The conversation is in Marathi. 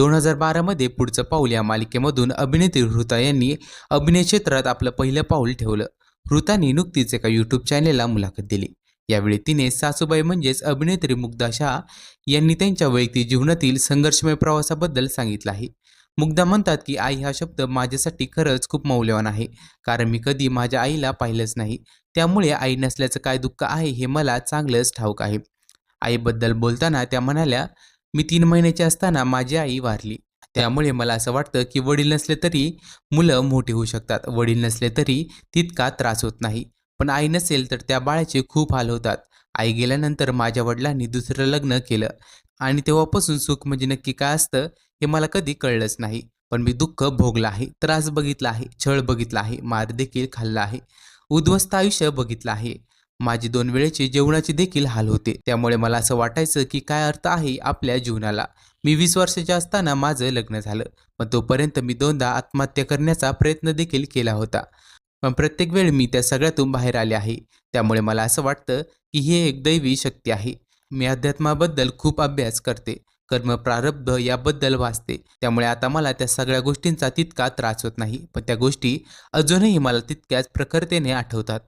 दोन हजार बारामध्ये पुढचं पाऊल या मालिकेमधून अभिनेत्री हृता यांनी अभिनय क्षेत्रात आपलं पहिलं पाऊल ठेवलं. हृताने नुकतीच एका यूट्यूब चॅनेलला मुलाखत दिली. यावेळी तिने सासूबाई म्हणजेच अभिनेत्री मुग्धा शाह यांनी त्यांच्या वैयक्तिक जीवनातील संघर्षमय प्रवासाबद्दल सांगितलं आहे. मुग्धा म्हणतात की आई हा शब्द माझ्यासाठी खरंच खूप मौल्यवान आहे. कारण मी कधी माझ्या आईला पाहिलंच नाही. त्यामुळे आई नसल्याचं काय दुःख आहे हे मला चांगलंच ठाऊक आहे. आईबद्दल बोलताना त्या म्हणाल्या मी तीन महिन्याची असताना माझी आई वारली. त्यामुळे मला असं वाटतं की वडील नसले तरी मुलं मोठी होऊ शकतात. वडील नसले तरी तितका त्रास होत नाही. पण आई नसेल तर त्या बाळाचे खूप हाल होतात. आई गेल्यानंतर माझ्या वडिलांनी दुसरं लग्न केलं. आणि तेव्हापासून सुख म्हणजे नक्की काय असतं हे मला कधी कळलंच नाही. पण मी दुःख भोगलं आहे त्रास बघितला आहे छळ बघितला आहे मार देखील खाल्ला आहे. उद्ध्वस्त आयुष्य बघितलं आहे. माझी दोन वेळेची जेवणाचे देखील हाल होते. त्यामुळे मला असं वाटायचं की काय अर्थ आहे आपल्या जीवनाला. मी वीस वर्षाचे असताना माझं लग्न झालं. पण तोपर्यंत मी दोनदा आत्महत्या करण्याचा प्रयत्न देखील केला होता. पण प्रत्येक वेळ मी त्या सगळ्यातून बाहेर आले आहे. त्यामुळे मला असं वाटतं की ही एक दैवी शक्ती आहे. मी अध्यात्माबद्दल खूप अभ्यास करते. कर्म प्रारब्ध याबद्दल वाचते. त्यामुळे आता मला त्या सगळ्या गोष्टींचा तितका त्रास होत नाही. पण त्या गोष्टी अजूनही मला तितक्याच प्रखरतेने आठवतात.